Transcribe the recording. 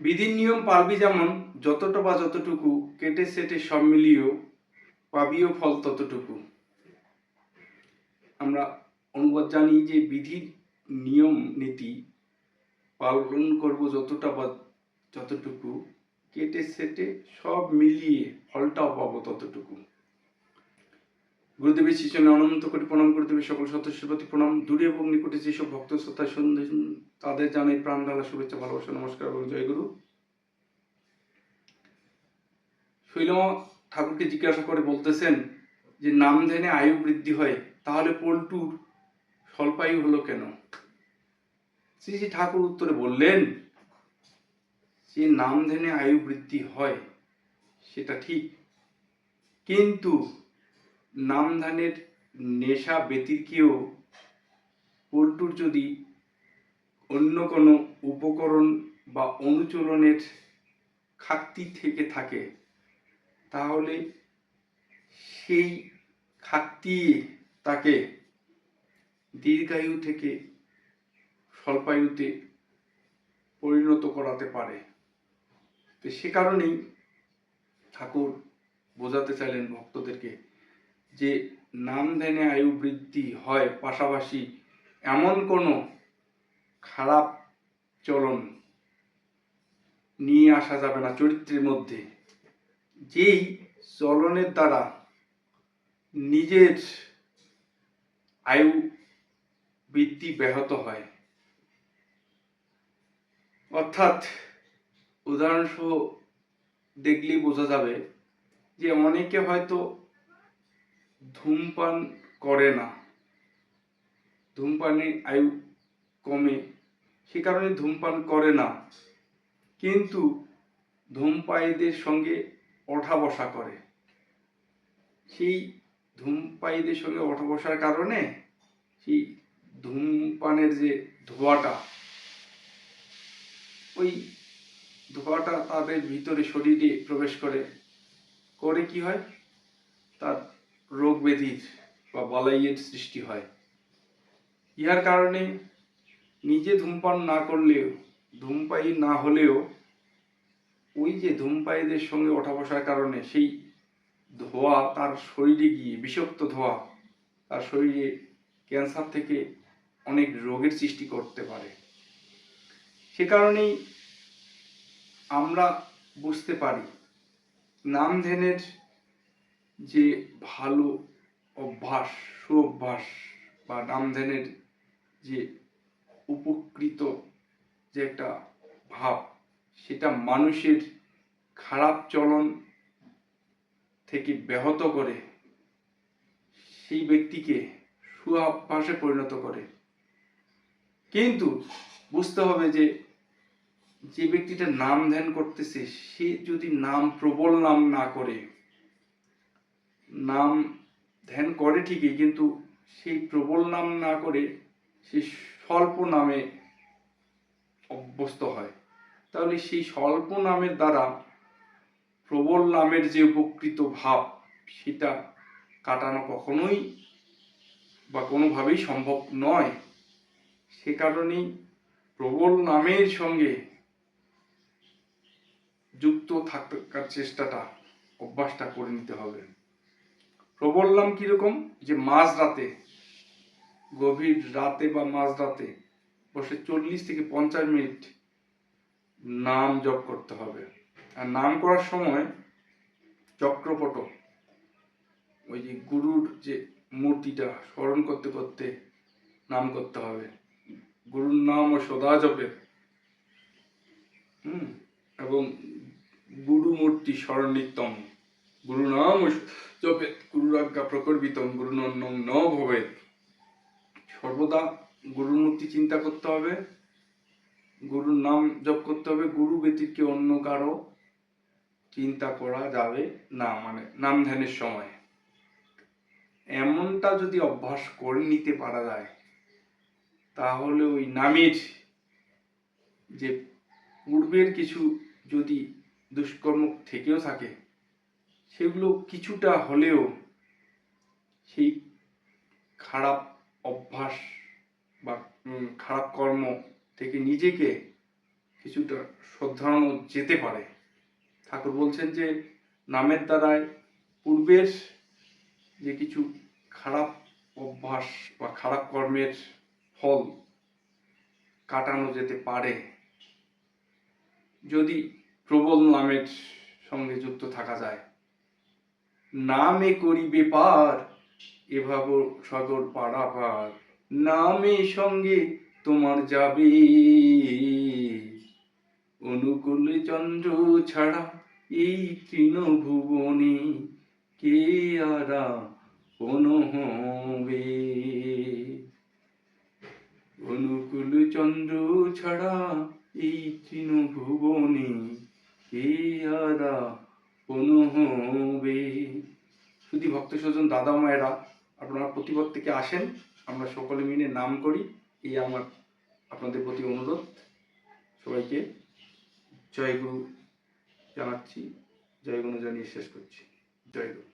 বিধির নিয়ম পারবি যেমন, যতটা বা যতটুকু, কেটে সেটে সব মিলিয়েও পাবিও ফল ততটুকু। আমরা অনুবাদ জানি যে বিধির নিয়ম নীতি পালন করব যতটা বা যতটুকু, কেটে সেটে সব মিলিয়ে ফলটাও পাবো ততটুকু। গুরুদেবের শিশনে অনন্ত কোটি প্রণাম গুরুদেবের সকল সদস্যের প্রতি প্রণাম। দূরে এবং নিকটে যেসব ভক্ত শ্রদ্ধা সন্দেহ তাদের জানাই প্রাণ ঢালা শুভেচ্ছা, ভালোবাসা, নমস্কার এবং জয় গুরু। শৈলমা ঠাকুরকে জিজ্ঞাসা করে বলতেছেন যে, নাম ধ্যানে আয়ু বৃদ্ধি হয়, তাহলে পল্টুর স্বল্পায়ু হলো কেন? শ্রী শ্রী ঠাকুর উত্তরে বললেন, যে, নাম ধ্যানে আয়ু বৃদ্ধি হয়, সেটা ঠিক। কিন্তু নাম ধ্যানের নেশা ব্যতিরকেও পল্টুর যদি অন্য কোনো উপকরণ বা অনুচরণের খাক্তি থেকে থাকে, তাহলে সেই খাক্তি তাকে দীর্ঘায়ু থেকে স্বল্পায়ুতে পরিণত করাতে পারে। তো সে কারণেই ঠাকুর বোঝাতে চাইলেন ভক্তদেরকে যে নাম ধ্যানে আয়ু বৃদ্ধি হয় পাশাপাশি এমন কোনো খারাপ চলন নিয়ে আসা যাবে না চরিত্রের মধ্যে। যেই চলনের দ্বারা নিজের আয়ু বৃদ্ধি ব্যাহত হয়। অর্থাৎ উদাহরণসহ দেখলেই বোঝা যাবে যে অনেকে হয়তো ধূমপান করে না। ধূমপানে আয়ু কমে, সে কারণে ধূমপান করে না। কিন্তু ধূমপায়ীদের সঙ্গে ওঠা বসা করে। সেই ধূমপায়ীদের সঙ্গে ওঠা বসার কারণে সেই ধূমপানের যে ধোঁয়াটা, ওই ধোঁয়াটা তাদের ভিতরে শরীরে প্রবেশ করে। করে কি হয়? তার রোগ ব্যাধির বা বালাইয়ের সৃষ্টি হয়। ইহার কারণে নিজে ধূমপান না করলেও, ধূমপায়ী না হলেও ওই যে ধূমপায়ীদের সঙ্গে ওঠা বসার কারণে সেই ধোঁয়া তার শরীরে গিয়ে, বিষাক্ত ধোঁয়া তার শরীরে ক্যান্সার থেকে অনেক রোগের সৃষ্টি করতে পারে। সে কারণেই আমরা বুঝতে পারি নাম ধ্যানের যে ভালো অভ্যাস, সুঅভ্যাস বা নাম ধ্যানের যে উপকৃত যে একটা ভাব, সেটা মানুষের খারাপ চলন থেকে ব্যাহত করে, সেই ব্যক্তিকে সুঅভ্যাসে পরিণত করে। কিন্তু বুঝতে হবে যে যে ব্যক্তিটা নাম ধ্যান করতেছে, সে যদি নাম প্রবল নাম না করে নাম ধ্যান করে ঠিকই, কিন্তু সেই প্রবল নাম না করে সে স্বল্প নামে অভ্যস্ত হয়। তাহলে সেই স্বল্প নামের দ্বারা প্রবল নামের যে উপকৃত ভাব, সেটা কাটানো কখনোই বা কোনোভাবেই সম্ভব নয়। সে কারণেই প্রবল নামের সঙ্গে যুক্ত থাকার চেষ্টাটা, অভ্যাসটা করে নিতে হবে। প্রবল নাম কীরকম যে মাঝ রাতে, গভীর রাতে বা মাঝ রাতে বসে চল্লিশ থেকে পঞ্চাশ মিনিট নাম জপ করতে হবে। আর নাম করার সময় চক্রপট, ওই যে গুরুর যে মূর্তিটা স্মরণ করতে করতে নাম করতে হবে। গুরুর নাম ও সদা জপে। হুম? এবং গুরু মূর্তি স্মরণ নিত্যম। গুরু নাম ও জপে গুরুর আজ্ঞা প্রকর্বিতম গুরু নন্নম ন ভবেত সর্বদা গুরুর মূর্তি চিন্তা করতে হবে গুরুর নাম জপ করতে হবে গুরু ব্যতীতকে অন্য কারও চিন্তা করা যাবে না মানে নাম ধ্যানের সময় এমনটা যদি অভ্যাস করে নিতে পারা যায় তাহলে ওই নামের যে পূর্বের কিছু যদি দুষ্কর্ম থেকেও থাকে সেগুলো কিছুটা হলেও সেই খারাপ অভ্যাস বা খারাপ কর্ম থেকে নিজেকে কিছুটা শ্রদ্ধানো যেতে পারে। ঠাকুর বলছেন যে, নামের দ্বারায় পূর্বের যে কিছু খারাপ অভ্যাস বা খারাপ কর্মের ফল কাটানো যেতে পারে, যদি প্রবল নামের সঙ্গে যুক্ত থাকা যায়। নামে করিবে পার এভাব সাগর পারাপার। নামে সঙ্গে তোমার যাবে। অনুকূল চন্দ্র ছাড়া এই তৃণভুবনে কে আরা কোন হবে? অনুকূল চন্দ্র ছাড়া এই তৃণভুবনে কে আরা কোন হবে। শুধু ভক্ত স্বজন দাদা মায়েরা আপনারা প্রতিপদ থেকে আসেন, আমরা সকলে মিলে নাম করি, এই আমার আপনাদের প্রতি অনুরোধ। সবাইকে জয় গুরু জানাচ্ছি, জয় গুরু জানিয়ে শেষ করছি। জয় গুরু।